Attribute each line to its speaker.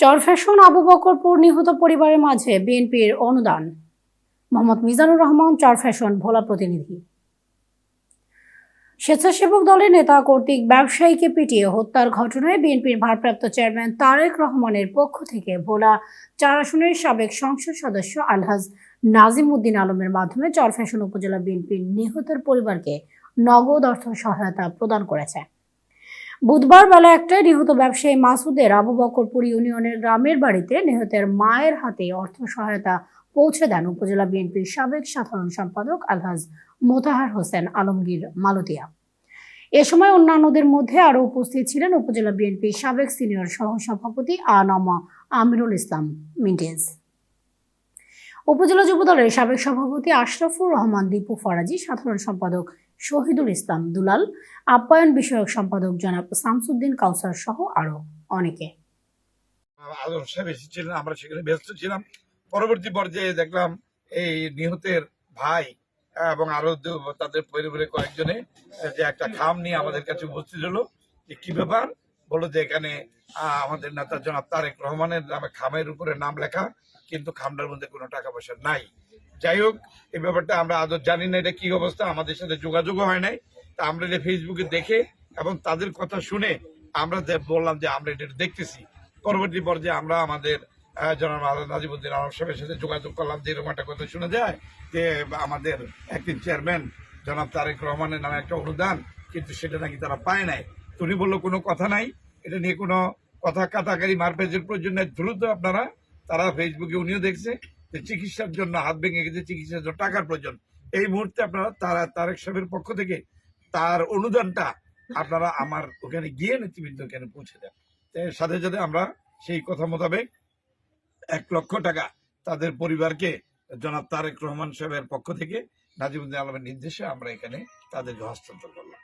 Speaker 1: চরফ্যাশন আবু বকরপুর নিহত পরিবারের মাঝে বিএনপির অনুদান। মোহাম্মদ মিজানুর রহমান চরফ্যাশন ভোলা প্রতিনিধি। স্বেচ্ছাসেবক দলের নেতা কর্তৃক ব্যবসায়ীকে পিটিয়ে হত্যার ঘটনায় বিএনপির ভারপ্রাপ্ত চেয়ারম্যান তারেক রহমানের পক্ষ থেকে ভোলা চার আসনের সাবেক সংসদ সদস্য আলহাজ নাজিম উদ্দিন আলমের মাধ্যমে চরফ্যাশন উপজেলা বিএনপির নিহতের পরিবারকে নগদ অর্থ সহায়তা প্রদান করেছে। বুধবার বেলা একটায় নিহত ব্যবসায়ী মাসুদের আবু বকরপুর ইউনিয়নের গ্রামের বাড়িতে নিহতের মায়ের হাতে অর্থ সহায়তা পৌঁছে দেন উপজেলা বিএনপির সাবেক সাধারণ সম্পাদক আলহাজ মোতাহার হোসেন আলমগীর মালতিয়া। এ সময় অন্যান্যদের মধ্যে আরও উপস্থিত ছিলেন উপজেলা বিএনপির সাবেক সিনিয়র সহসভাপতি আনামা আমিরুল ইসলাম মিন্টেজ। উপজেলা যুবদলের সাবেক সভাপতি আশরাফুর রহমান দীপু ফরাজি, সাধারণ সম্পাদক শহীদুল ইসলাম দুলাল, আপ্যায়ন বিষয়ক সম্পাদক জনাব শামসুদ্দিন কাউসার সহ আরও অনেকে।
Speaker 2: আমরা সেখানে ব্যস্ত ছিলাম। পরবর্তী পর্যায়ে দেখলাম এই নিহতের ভাই এবং আরও তাদের পরিবারের কয়েকজনে যে একটা খাম নিয়ে আমাদের কাছে উপস্থিত হলো। যে কি ব্যাপার? বলল যে এখানে আমাদের নেতা জনাব তারেক রহমানের নামে খামের উপরে নাম লেখা। কিন্তু খামটার মধ্যে কোনো টাকা পয়সা নাই। যাই হোক এই ব্যাপারটা আমরা আদৌ জানি না এটা কি অবস্থা, আমাদের সাথে যোগাযোগও হয় নাই। তা আমরা এটা ফেসবুকে দেখে এবং তাদের কথা শুনে আমরা বললাম যে আমরা এটা দেখতেছি। পরবর্তী পর্যায়ে আমরা আমাদের জনাব নাজিবুদ্দিন আলম সাহেবের সাথে যোগাযোগ করলাম যে এরকম একটা কথা শোনা যায় যে, আমাদের একদিন চেয়ারম্যান জনাব তারেক রহমানের নামে একটা অনুদান, কিন্তু সেটা নাকি তারা পায় নাই। তো উনি বলল, কোনো কথা নাই। এটা নিয়ে কোনো কথা কাটাকারি মারপেজের প্রয়োজন নেই। দ্রুত আপনারা তারা ফেসবুকে উনিও দেখছে যে চিকিৎসার জন্য হাত ভেঙে গেছে, চিকিৎসার জন্য টাকার প্রয়োজন। এই মুহূর্তে আপনারা তারা, তারেক সাহেবের পক্ষ থেকে তার অনুদানটা আপনারা আমার ওখানে গিয়ে নেতৃবৃন্দ ওখানে পৌঁছে দেন। সাথে সাথে আমরা সেই কথা মোতাবেক এক লক্ষ টাকা তাদের পরিবারকে জনাব তারেক রহমান সাহেবের পক্ষ থেকে নাজিমুদ্দিন আলমের নির্দেশে আমরা এখানে তাদেরকে হস্তান্তর করলাম।